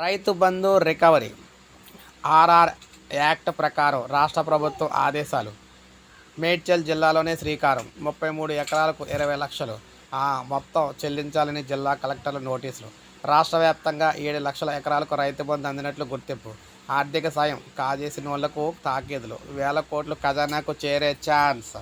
Rythu Bandhu recovery RR act ప్రకారం రాష్ట్ర ప్రభుత్వం ఆదేశాలు. మేడ్చల్ జిల్లాలోనే శ్రీకారం. ముప్పై మూడు ఎకరాలకు ఇరవై లక్షలు. ఆ మొత్తం చెల్లించాలని జిల్లా కలెక్టర్ల నోటీసులు. రాష్ట్ర వ్యాప్తంగా ఏడు లక్షల ఎకరాలకు రైతు బంధు అందినట్లు గుర్తింపు. ఆర్థిక సాయం కాజేసిన వాళ్ళకు తాకీదులు. వేల కోట్లు ఖజానాకు చేరే ఛాన్స్.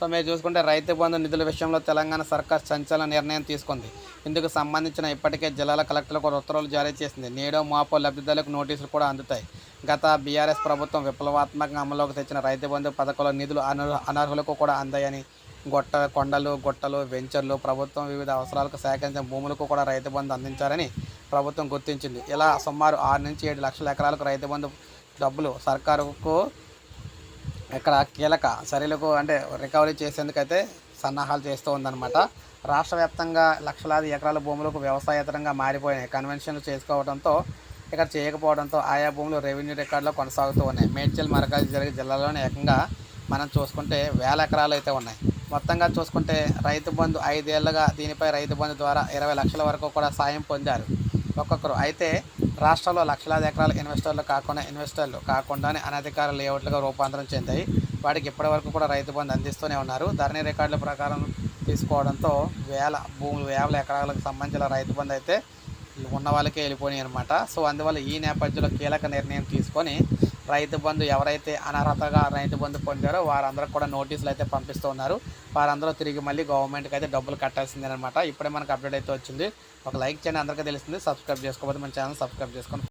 సో మీరు చూసుకుంటే రైతు బంధు నిధుల విషయంలో తెలంగాణ సర్కార్ సంచలన నిర్ణయం తీసుకుంది. ఇందుకు సంబంధించిన ఇప్పటికే జిల్లాల కలెక్టర్లకు ఉత్తర్వులు జారీ చేసింది. నేడో మాపో లబ్ధిదారులకు నోటీసులు కూడా అందుతాయి. గత బీఆర్ఎస్ ప్రభుత్వం విప్లవాత్మకంగా అమలులోకి తెచ్చిన రైతు బంధు పథకంలో నిధులు అనర్హ అనర్హులకు కూడా అందాయని గొట్ట కొండలు గుట్టలు వెంచర్లు ప్రభుత్వం వివిధ అవసరాలకు సేకరించిన భూములకు కూడా రైతు బంధు అందించారని ప్రభుత్వం గుర్తించింది. ఇలా సుమారు ఆరు నుంచి ఏడు లక్షల ఎకరాలకు రైతు బంధు డబ్బులు సర్కారుకు ఇక్కడ కీలక చర్యలకు అంటే రికవరీ చేసేందుకైతే సన్నాహాలు చేస్తూ ఉందన్నమాట. రాష్ట్ర వ్యాప్తంగా లక్షలాది ఎకరాల భూములకు వ్యవసాయేతరంగా మారిపోయినాయి. కన్వెన్షన్లు చేసుకోవడంతో ఇక్కడ చేయకపోవడంతో ఆయా భూములు రెవెన్యూ రికార్డులో కొనసాగుతూ ఉన్నాయి. మేడ్చల్ మరకజ్ జరిగే జిల్లాలోనే ఏకంగా మనం చూసుకుంటే వేల ఎకరాలు అయితే ఉన్నాయి. మొత్తంగా చూసుకుంటే రైతు బంధు ఐదేళ్ళుగా దీనిపై రైతు బంధు ద్వారా ఇరవై లక్షల వరకు కూడా సాయం పొందారు ఒక్కొక్కరు. అయితే రాష్ట్రంలో లక్షలాది ఎకరాల ఇన్వెస్టర్లు కాకుండా ఇన్వెస్టర్లు కాకుండానే అనధికార లేఅవుట్లుగా రూపాంతరం చెందాయి. వాటికి ఇప్పటివరకు కూడా రైతు బంధు అందిస్తూనే ఉన్నారు. ధరణి రికార్డుల ప్రకారం తీసుకోవడంతో వేల భూములు వేల ఎకరాలకు సంబంధించిన రైతు బంధు అయితే ఉన్న వాళ్ళకే వెళ్ళిపోయినాయి అనమాట సో అందువల్ల ఈ నేపథ్యంలో కీలక నిర్ణయం తీసుకొని రైతు బంధు ఎవరైతే అనర్హతగా రైతు బంధు పొందారో వారందరూ కూడా నోటీసులు అయితే పంపిస్తూ ఉన్నారు వారందరూ తిరిగి మళ్ళీ గవర్నమెంట్కి అయితే డబ్బులు కట్టాల్సిందేనమాట. ఇప్పుడే మనకు అప్డేట్ అయితే వచ్చింది. ఒక లైక్ చేయండి అందరికీ తెలుస్తుంది. సబ్స్క్రైబ్ చేసుకోకపోతే మన ఛానల్ సబ్స్క్రైబ్ చేసుకోండి.